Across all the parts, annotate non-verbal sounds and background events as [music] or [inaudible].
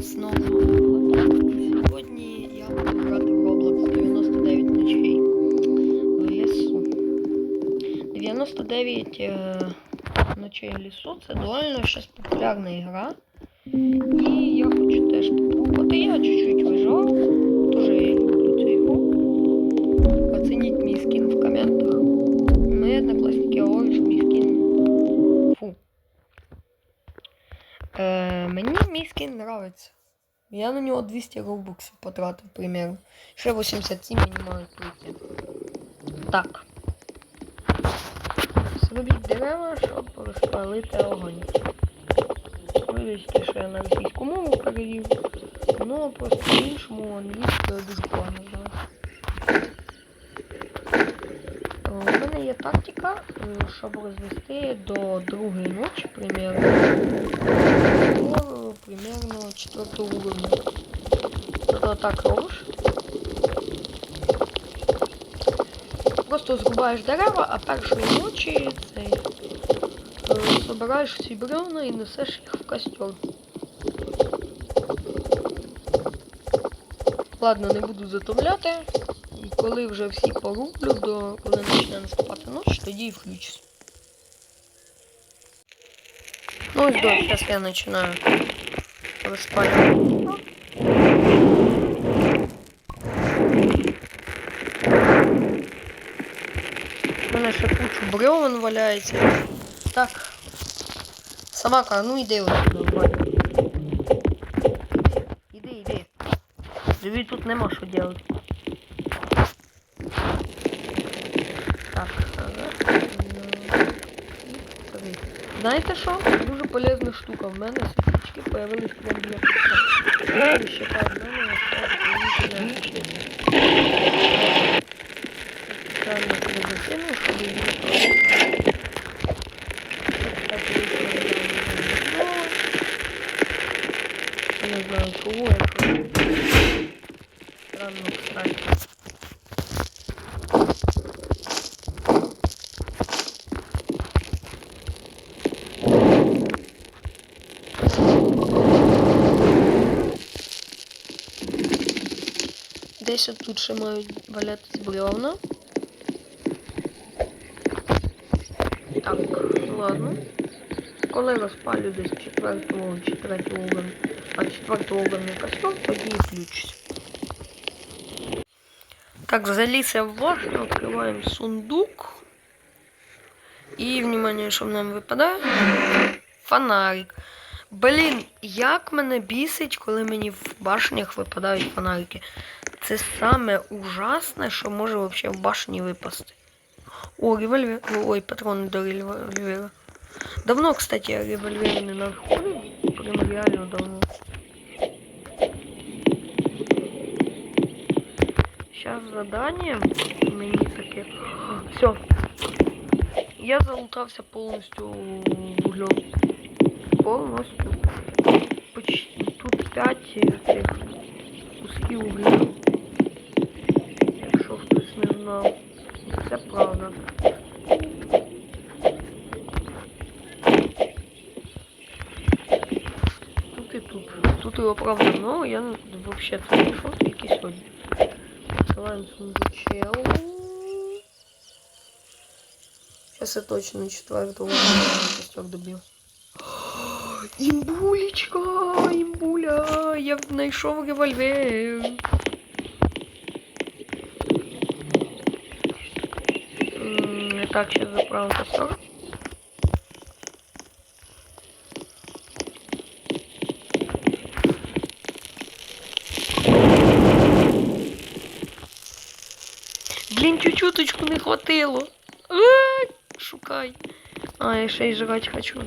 знову. Сьогодні я буду грати в Roblox 99 ночей в лісу. 99 е, ночей в лісу це довольно щось популярна ігра. І я хочу теж попробувати. Я чуть-чуть вижав. Скін нравиться. Я на нього 200 робоксів потратив, примерно. Ще 87 мені мають прийти. Так. Зробіть дерева, щоб розпалити огонь. Вибачте, що я на російську мову перевів. Ну, просто іншому англійською дуже погано знаю. У мене є тактика, щоб розвести до другої ночі, примерно. Примерно четвертого уровня. Тобто так робиш. Просто зрубаєш дерева, а першої ночі цей е, собираєш всі бревна і несеш їх в костер. Ладно, не буду затомляти. І коли вже всі порублю, до коли почне наступати ніч, тоді і включусь. Ну ось до, зараз я починаю розпалювати. У мене ще кучу бревен валяється. Так. Собака, ну іди ось. Іди, іди. Тобі тут нема що делать. Так, ага. Знаєте що? Дуже полезна штука. В мене свічки появились прямо для куста. Ще так, в мене осталось свічки. Спеціально приготину, щоб її просто. Так, я не знаю, чого я Странно, кстати. Десь тут ще мають валятись бревна. Так, ладно. Коли розпалю десь четвертого чи третього уровня, а четвертого уровня костюм, тоді і включусь. Так, залез я в башню, открываем сундук. И, внимание, що нам випадає? Фонарик. Блін, як мене бісить, коли мені в башнях випадають фонарики. Це саме ужасне, що може вообще в башні випасти. О, револьвер. Ой, патрони до револьвера. Давно, кстати, я револьвер не находив. Прям реально давно. Сейчас задание мені таке. Все. Я залутався повністю углем. Повністю. Почти тут 5 цих кусків угля. Якщо хтось не знав. Це правда. Тут і тут. Тут його правда много, я вообще це знайшов тільки сьогодні. Открываем сундучел. Сейчас я точно четвертого костер добью. Імбулечка, імбуля, я знайшов револьвер. Так, сейчас заправил костер. Блін, чуть-чуточку не хватило. Ай, шукай. А, я ще й жрать хочу.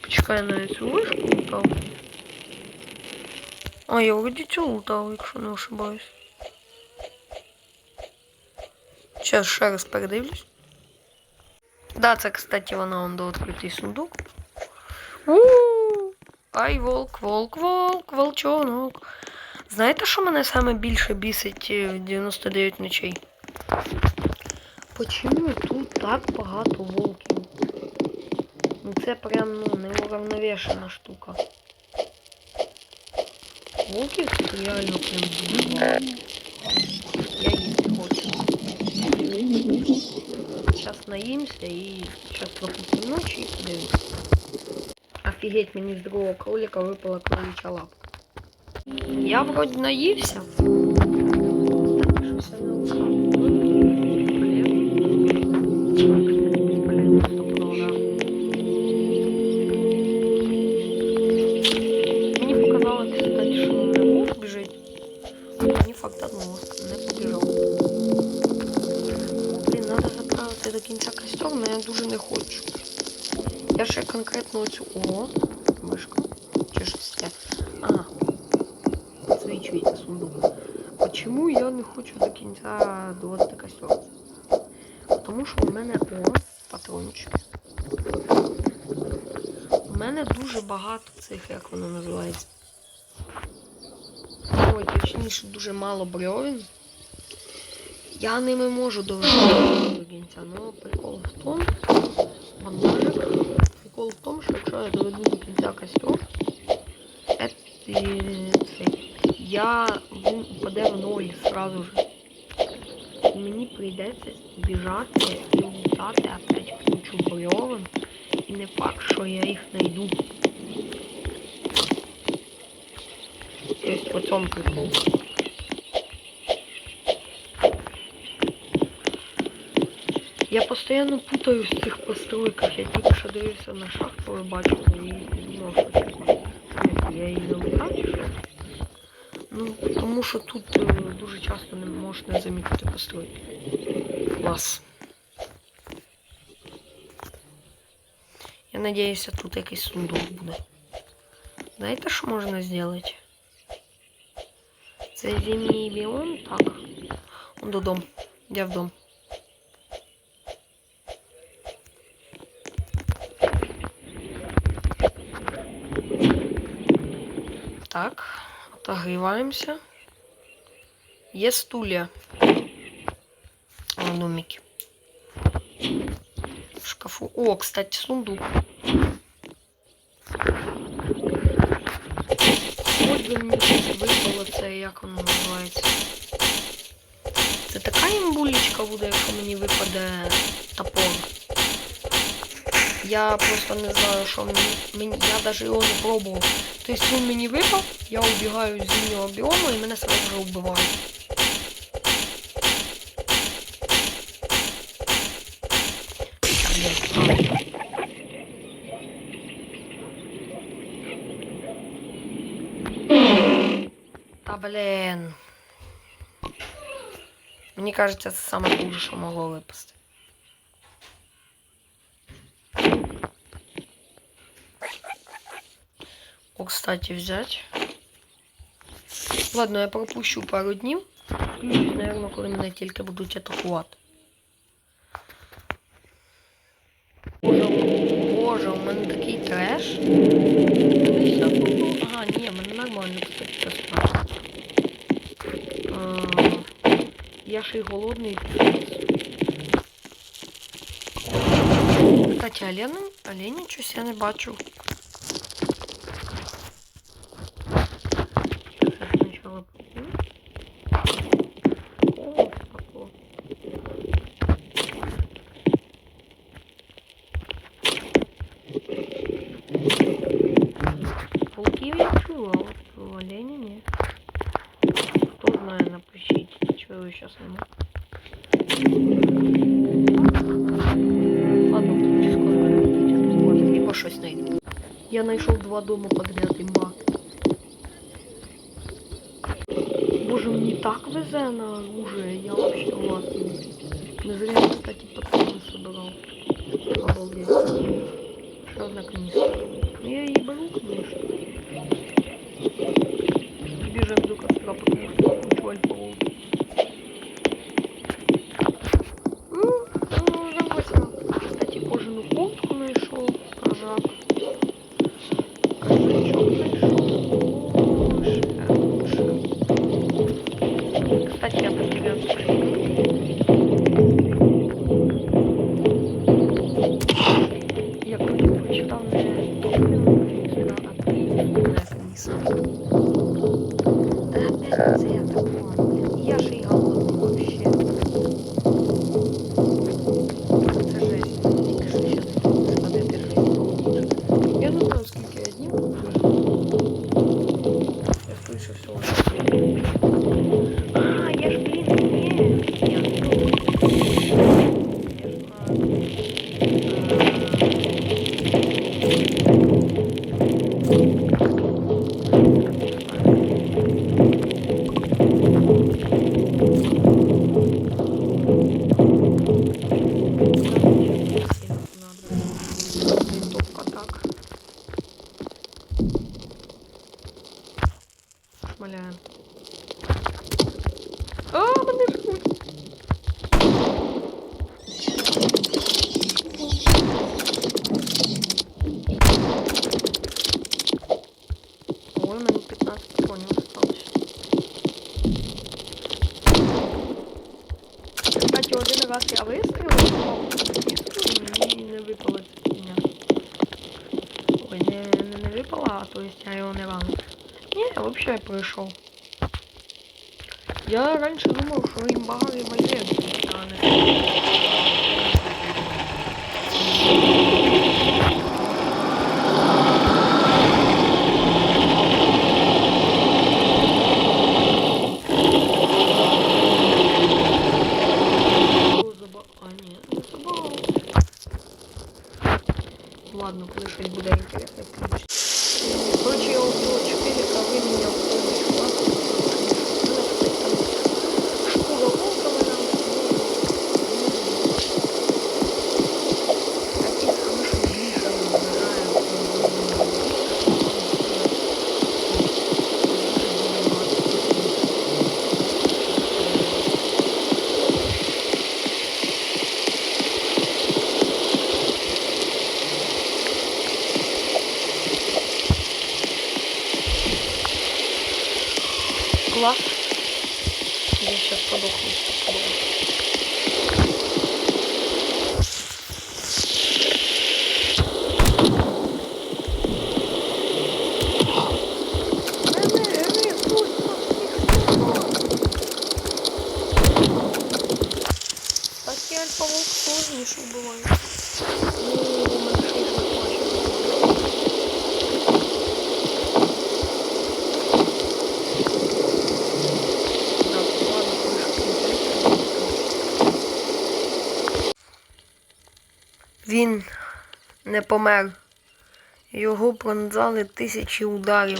Почекай, я навіть цю вишку лутав. А, я вроді цю лутав, якщо не ошибаюсь. Сейчас ще раз передивлюсь. Да, це, кстати, вона он до відкритий сундук. У-у-у! Ай, волк, волк, волк, волчонок. Знаєте, що мене саме більше бісить е, в 99 ночей? Почему тут так багато волків? Ну це прям ну, неуравновешена штука. Волків реально прям. Я. Сейчас наимся и сейчас пропустим ночи и подивимся. Офигеть, мне с другого кролика выпала кроличья лапка. Я вроде наївся. Свічується. Почему я не хочу до кінця доводити костер? Тому що у мене о, патрончики. У мене дуже багато цих, як воно називається. Ой, точніше, дуже мало бревен. Я ними можу довести до кінця, але прикол в тому, бандажик, прикол в тому, що якщо я доведу до кінця костер, е, цей, я він упаде в ноль сразу же. І мені прийдеться біжати і лутати опять кучу бревен. І не факт, що я їх знайду. Тобто по цьому прикол. Я постійно путаюсь в цих постройках. Я тільки що дивився на шахту, ви бачили, і ну, що типа, я її не що? Ну, тому що тут е, дуже часто не можна замітити постройки. Клас. Я надіюся, тут якийсь сундук буде. Знаєте, що можна зробити? Це зимній біом, так. Он додому. Я в дом. Так, Отогріваємося. Є стулья. О, домики. В шкафу. О, кстати, сундук. От би мені випало це, як воно називається. Це така імбулечка буде, якщо мені випаде топор. Я просто не знаю, мені. мені я навіть його не пробував. Тобто він мені випав, я убігаю з зимнього біому і мене сразу вже вбивають. Та блін. Мені кажеться, це саме хуже, що могло випасти. О, кстати, взять. Ладно, я пропущу пару днів. Наверное, коли мене тільки будуть атакувати. Боже, боже, у мене такий треш. Ага, ні, мене нормально, кстати. А, Я ще й голодний. Кстати, олені, олені щось я не бачу. два дома подряд імба. Боже, мені так везе на оружие, я вообще в ахуе. Не зря я, кстати, патроны собирал. Обалдеть. Еще одна канистра. Ну, я її Вообще я пройшов. Я раніше думав, що він багато валє стане. Заба- А, ні, не забав. Ладно, коли щось буде інтересне, включу. 근력도 не помер. Його пронзали тисячі ударів,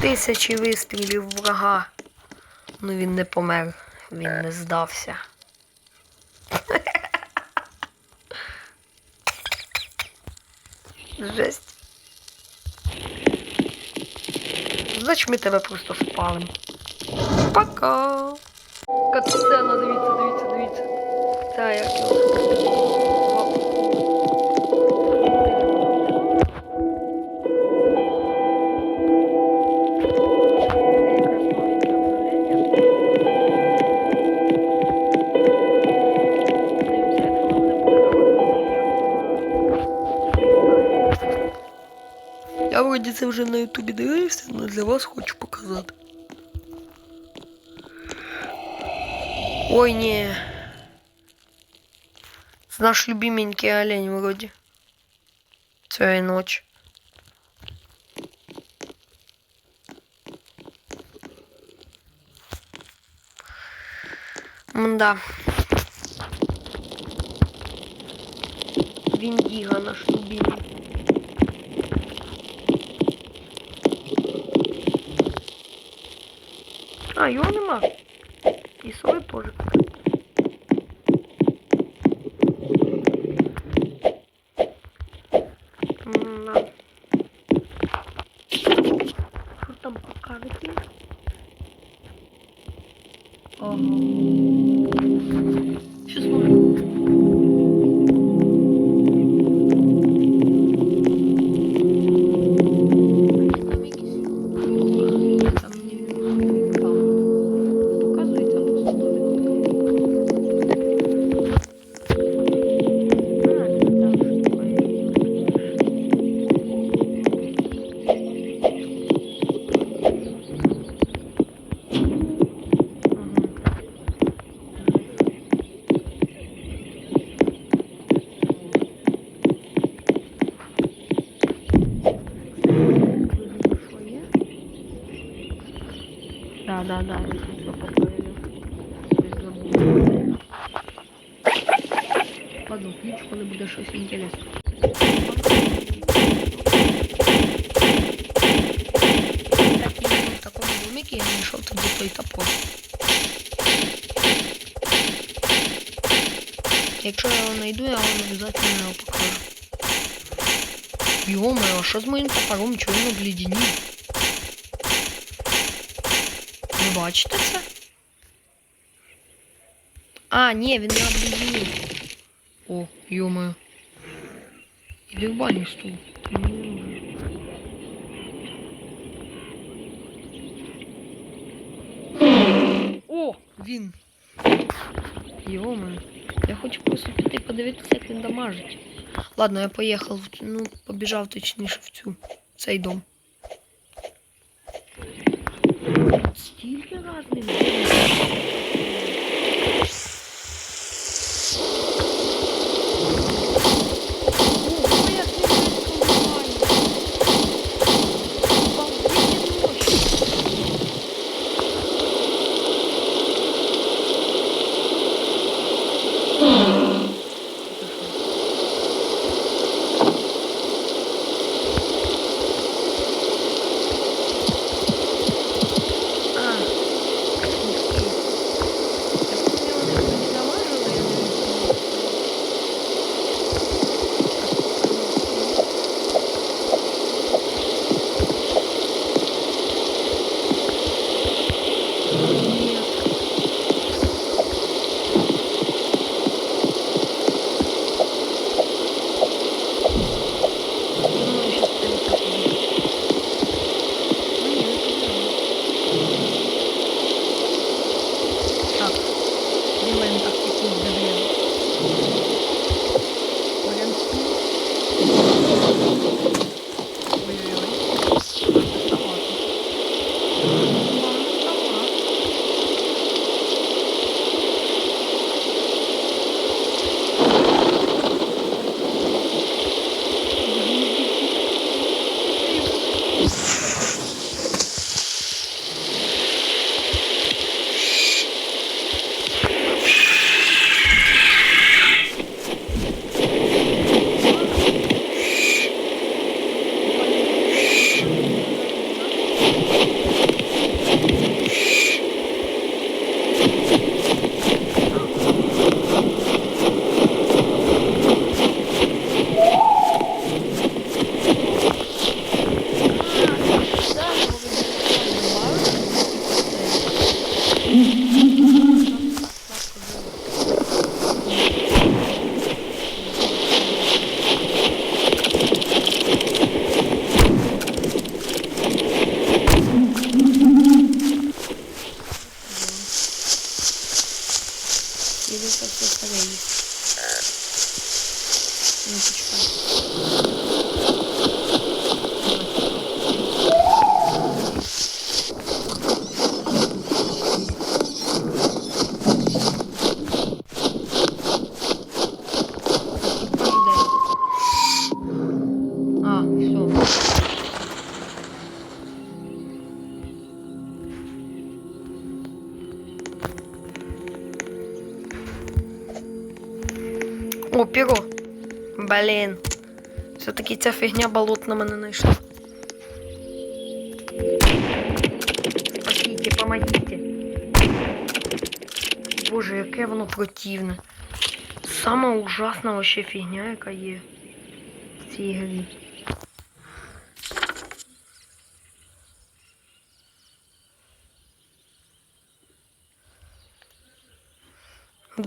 тисячі вистрілів врага. Ну він не помер, він не здався. [laughs] Жесть. Значить, ми тебе просто спалим. Пока. Катсцена, дивіться, дивіться, дивіться. Це як його. це вже на ютубі дивився, але для вас хочу показати. Ой, не. Це наш любименький олень вроді. Цієї ночі. Мда. Віндіга наш любимий. А, його нема. І сови. М-да. Що там. Да, да, да, я тут все поправлю. Щось забула. Ладно, ключ, коли буде щось інтересне. Так, в такому домикі я знайшов тоді той топор. Якщо я його знайду, я вам обов'язково його покажу. Йо-моє, а що з моїм топором? Чого він обледенів? Бачите це? А, ні, він не обледенів. О, йо-моє. Іди в баню стул. О, він. Йо-моє. Я хочу просто піти подивитися, як він дамажить. Ладно, я поїхав, в ну, побіжав точніше в цю цей дом. Steel mi var benim? О, перо. Блін. Все-таки ця фігня болотна мене знайшла. Спасіть, помогите. Боже, яке воно противне. Сама ужасна вообще фігня, яка є в цій грі.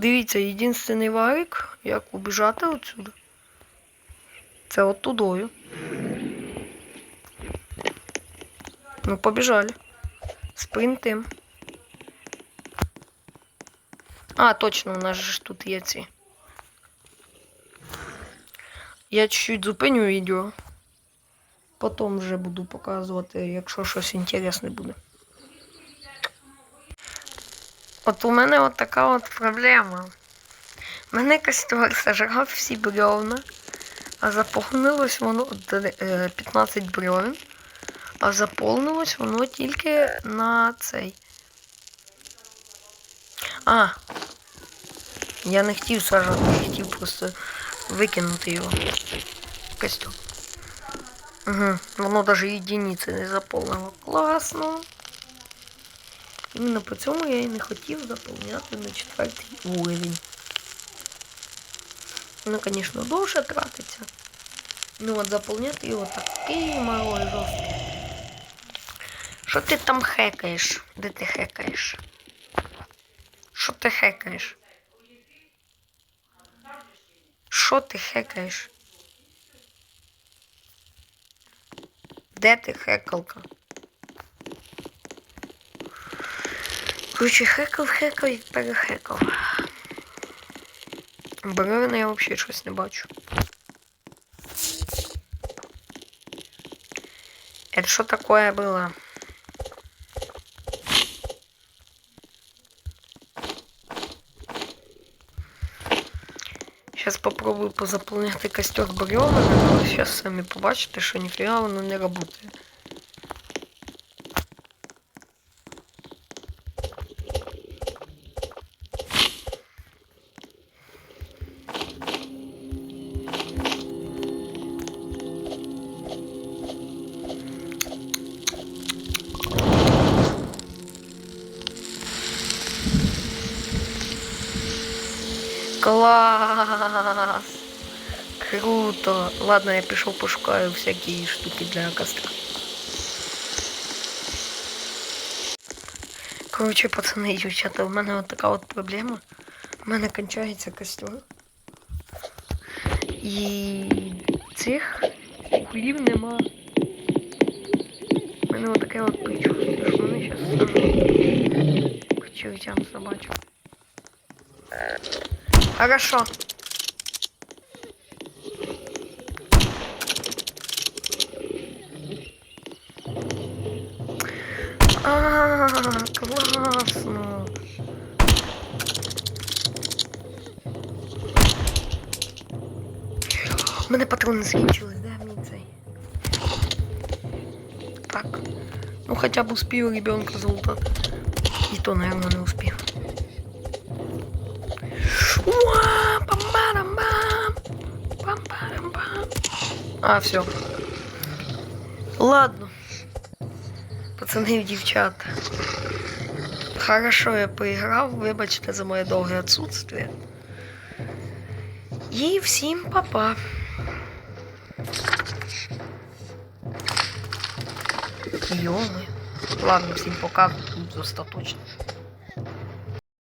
Дивіться, єдиний варик, як убіжати отсюди. Це от тудою. Ну, побіжали. Спринтим. А, точно, у нас же тут є ці. Я чуть-чуть зупиню відео. Потім вже буду показувати, якщо щось інтересне буде. От у мене от така от проблема. Мене костер сожрав всі бревна, а заповнилось воно е, 15 бревен, а заповнилось воно тільки на цей. А. Я не хотів сажати, я хотів просто викинути його. Костер. Угу. Воно навіть єдиниці не заповнило. Класно. Іменно по цьому я і не хотів заповняти на четвертий уровень. Воно, звісно, довше тратиться. Ну от заповняти його такий малий жорсткий. Що ти там хекаєш? Де ти хекаєш? Що ти хекаєш? Що ти хекаєш? Де ти хекалка? Короче, хекав, хекав і перехекав. Бревна я взагалі щось не бачу. Это что такое было? Сейчас попробую позаполняти костер бревнами, але зараз самі побачите, що ніфіга воно не працює. Класс! Круто! Ладно, я пішов пошукаю всякі штуки для костра. Коротше, пацани і дівчата, у мене от така от проблема. У мене кончається костер. І цих углів нема. У мене отаке от причуття, що вони зараз к чертям собачу. Хорошо. А, классно. У мене патрони закінчились, де мій цей? Так. Ну хоча б успів ребенка залутати. І то, наверное, не успів. А, все. Ладно. Пацани і дівчата. Хорошо, я поіграв, вибачте за моє довге отсутствие. І всім па-па. Йоми. Ладно, всім пока. Достаточно.